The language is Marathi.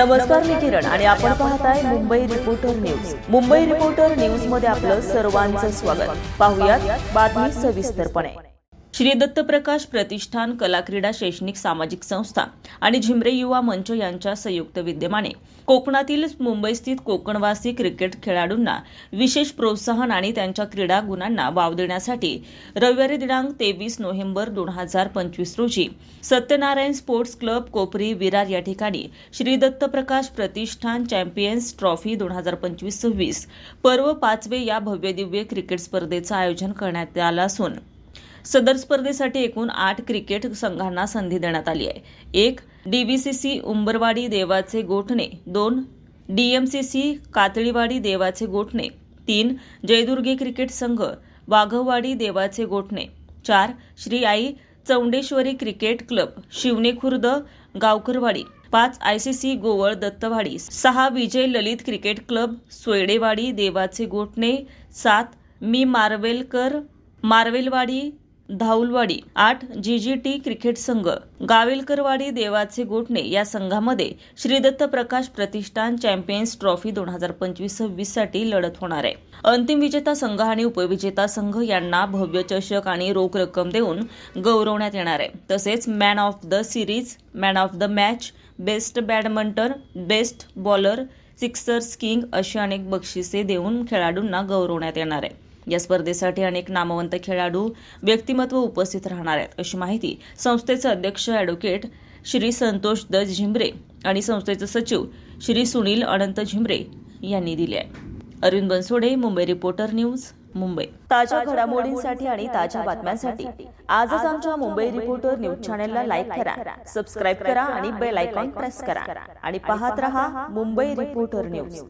नमस्कार मी किरण. आणि आपण पाहताय Mumbai reporter news Mumbai reporter न्यूजमध्ये आपलं सर्वांचं स्वागत. पाहुयात बातमी सविस्तरपणे. श्री दत्तप्रकाश प्रतिष्ठान कला क्रीडा शैक्षणिक सामाजिक संस्था आणि झिमरे युवा मंच यांच्या संयुक्त विद्यमाने कोकणातील मुंबईस्थित कोकणवासी क्रिकेट खेळाडूंना विशेष प्रोत्साहन आणि त्यांच्या क्रीडा गुणांना वाव देण्यासाठी रविवारी दिनांक तेवीस नोव्हेंबर दोन हजार पंचवीस रोजी सत्यनारायण स्पोर्ट्स क्लब कोपरी विरार या ठिकाणी श्री दत्तप्रकाश प्रतिष्ठान चॅम्पियन्स ट्रॉफी दोन हजार पंचवीस सव्वीस पर्व पाचवे या भव्यदिव्य क्रिकेट स्पर्धेचं आयोजन करण्यात आलं असून सदर स्पर्धेसाठी एकूण आठ क्रिकेट संघांना संधी देण्यात आली आहे. एक डीबीसीसी उंबरवाडी देवाचे गोठणे. दोन डीएमसीसी कातळीवाडी देवाचे गोठणे. तीन जयदुर्गे क्रिकेट संघ वाघववाडी देवाचे गोठणे. चार श्री आई चौंडेश्वरी क्रिकेट क्लब शिवने खुर्द गावकरवाडी. पाच I C C Goval Dattawadi. सहा विजय ललित क्रिकेट क्लब सोयडेवाडी देवाचे गोठणे. सात मी मार्वेलकर मार्वेलवाडी धाऊलवाडी आठ जी जी टी क्रिकेट संघ गाविलकरवाडी देवाचे गोठणे या संघामध्ये श्रीदत्त प्रकाश प्रतिष्ठान चॅम्पियन्स ट्रॉफी दोन हजार पंचवीस सव्वीससाठी लढत होणार आहे. अंतिम विजेता संघ आणि उपविजेता संघ यांना भव्य चषक आणि रोख रक्कम देऊन गौरवण्यात येणार आहे. तसेच man of the series man of the match best badminton best bowler sixers king अशी अनेक बक्षिसे देऊन खेळाडूंना गौरवण्यात येणार आहे. या स्पर्धेसाठी अनेक नामवंत खेळाडू व्यक्तिमत्व उपस्थित राहणार आहेत. अशी माहिती संस्थेचे अध्यक्ष ॲडव्होकेट श्री संतोष द झिंबरे आणि संस्थेचे सचिव श्री सुनील अनंत झिंबरे यांनी दिली आहे. Arun Bansode Mumbai reporter news Mumbai. ताज्या घडामोडींसाठी आणि ताज्या बातम्यांसाठी आजच आमच्या मुंबई रिपोर्टर न्यूज चॅनेलला लाईक करा सबस्क्राईब करा आणि बेल आयकॉन प्रेस करा. आणि पाहत रहा मुंबई रिपोर्टर न्यूज.